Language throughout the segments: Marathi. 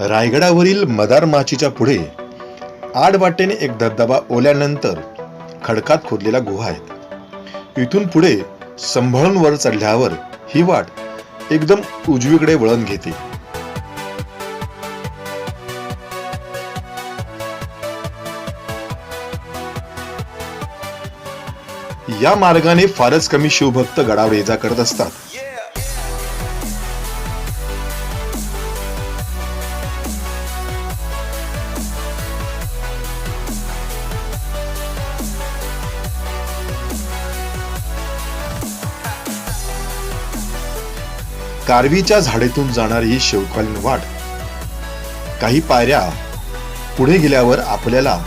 रायगडावरील मदार माचीच्या पुढे आड वाटेने एक धबधबा ओल्यानंतर खडकात खोदलेल्या गुहा आहेत इथून पुढे संभळून वर चढल्यावर ही वाट एकदम उजवीकडे वळण घेते. या मार्गाने फारच कमी शिवभक्त गडावर ये जा करत असतात. कारवीच्या झाडेतून जाणारी ही वाट. काही पायऱ्या पुढे गेल्यावर आपल्याला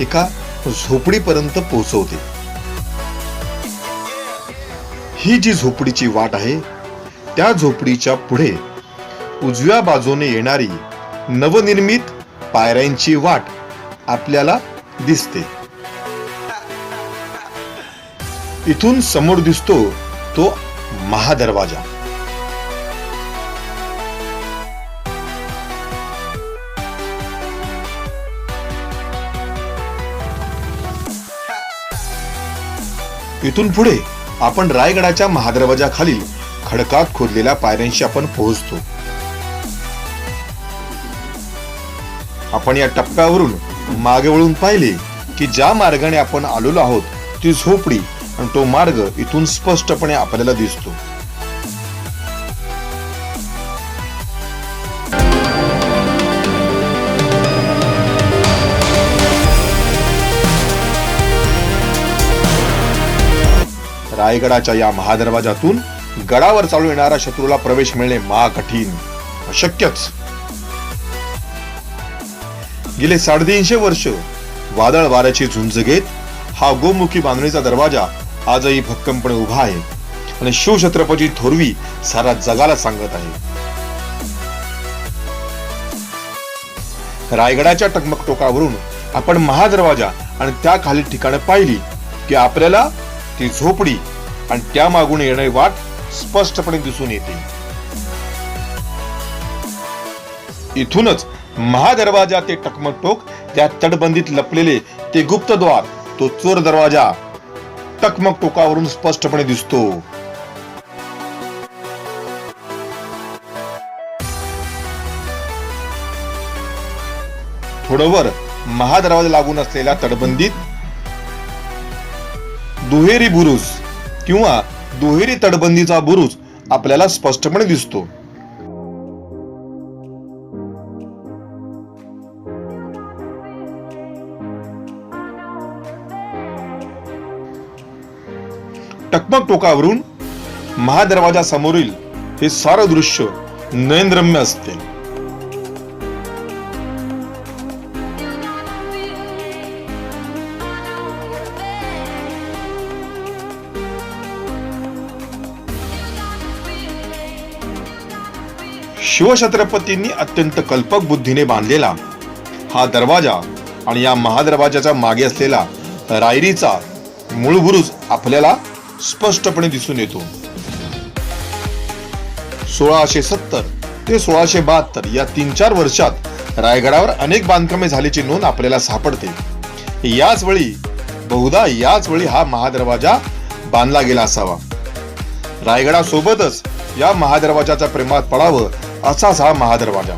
एका झोपडीपर्यंत पोहोचवते. ही जी झोपडीची वाट आहे त्या झोपडीच्या पुढे उजव्या बाजूने येणारी नवनिर्मित पायऱ्यांची वाट आपल्याला दिसते. इथून समोर दिसतो तो महादरवाजा. इथून पुढे आपण रायगडाच्या महादरवाजा खालील खडकात खोदलेल्या पायऱ्यांशी आपण पोहोचतो. आपण या टप्प्यावरून मागे वळून पाहिले की ज्या मार्गाने आपण आलेलो आहोत ती झोपडी आणि तो मार्ग इथून स्पष्टपणे आपल्याला दिसतो. रायगडाच्या या महादरवाजातून गडावर चालू येणाऱ्या शत्रूला प्रवेश मिळणे महाकठीण अशक्यच. गेले साडेतीनशे वर्ष वादळ वाऱ्याची झुंज घेत हा गोमुखी बांधणीचा दरवाजा आजही भक्कमपणे उभा आहे आणि शिवछत्रपती थोरवी सारा जगाला सांगत आहे. रायगडाच्या टकमक टोकावरून आपण महादरवाजा आणि त्या खाली ठिकाणं पाहिली की आपल्याला ती झोपडी आणि त्या मागून येणारी वाट स्पष्टपणे दिसून येते. इथूनच महादरवाजा ते टकमक टोक त्या तटबंदीत लपलेले ते गुप्तद्वार तो चोर दरवाजा टकमक टोकावरून स्पष्टपणे दिसतो. थोडं वर महादरवाजा लागून असलेल्या तटबंदीत दुहेरी बुरुज किंवा दुहेरी तटबंदीचा बुरुज आपल्याला स्पष्टपणे दिसतो. टकमक टोकावरून महादरवाजा समोरील हे सारं दृश्य नयनरम्य असते. शिवछत्रपतींनी अत्यंत कल्पक बुद्धीने बांधलेला हा दरवाजा आणि या महादरवाजाच्या मागे असलेला रायरीचा मूळबुरुज आपल्याला स्पष्टपणे दिसून येतो. सोळाशे सत्तर ते सोळाशे बहात्तर या तीन चार वर्षात रायगडावर अनेक बांधकामे झाल्याची नोंद आपल्याला सापडते. याच वेळी बहुधा याच वेळी हा महादरवाजा बांधला गेला असावा. रायगडासोबतच या महादरवाजाचा प्रेमात पडावं असाच हा महादरवाजा